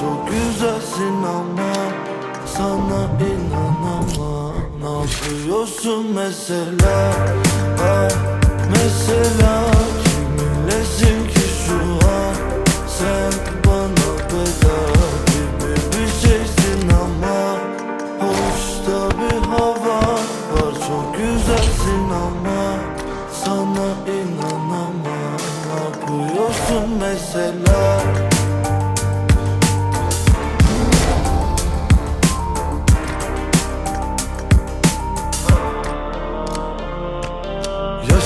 çok güzelsin ama Sana inanamam. Ne yapıyorsun mesela? Ha, Mesela Kiminlesin ki şu an? Sen bana bela bir şeysin ama Hoşta bir hava var. Çok güzelsin ama Sana inanamam. Ne yapıyorsun mesela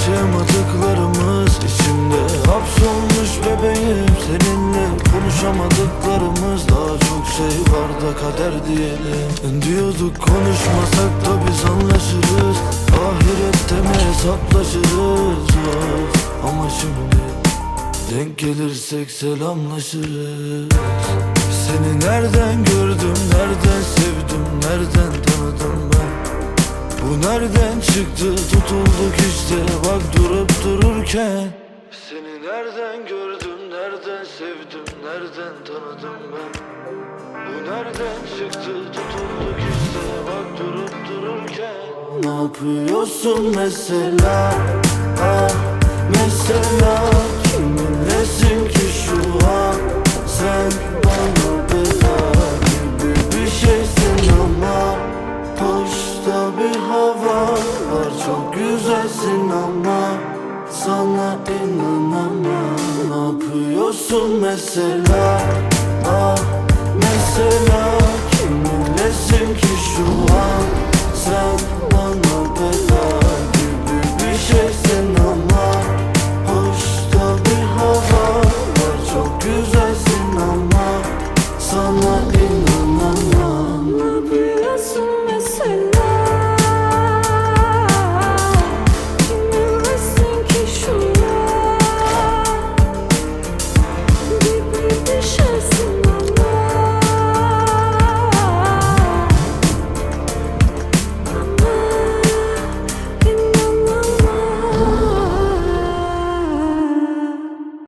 Yaşayamadıklarımız içimde. Hapsolmuş bebeğim Seninle konuşamadıklarımız. Daha çok şey var da kader diyelim. Diyorduk konuşmasak da biz anlaşırız. Ahirette mi hesaplaşırız. Ama şimdi denk gelirsek selamlaşırız. Seni nereden gördüm, nereden sevdim, nereden nereden çıktı? Tutulduk işte bak durup dururken. Seni nereden gördüm? Nereden sevdim? Nereden tanıdım ben? Bu nereden çıktı? Tutulduk işte bak durup dururken. Ne yapıyorsun mesela? Ah mesela bilemezsin ama Sana inanamam. Ne yapıyorsun mesela? Ah mesela Kiminlesin ki şu an? Sen bana bela gibi bir şeysin.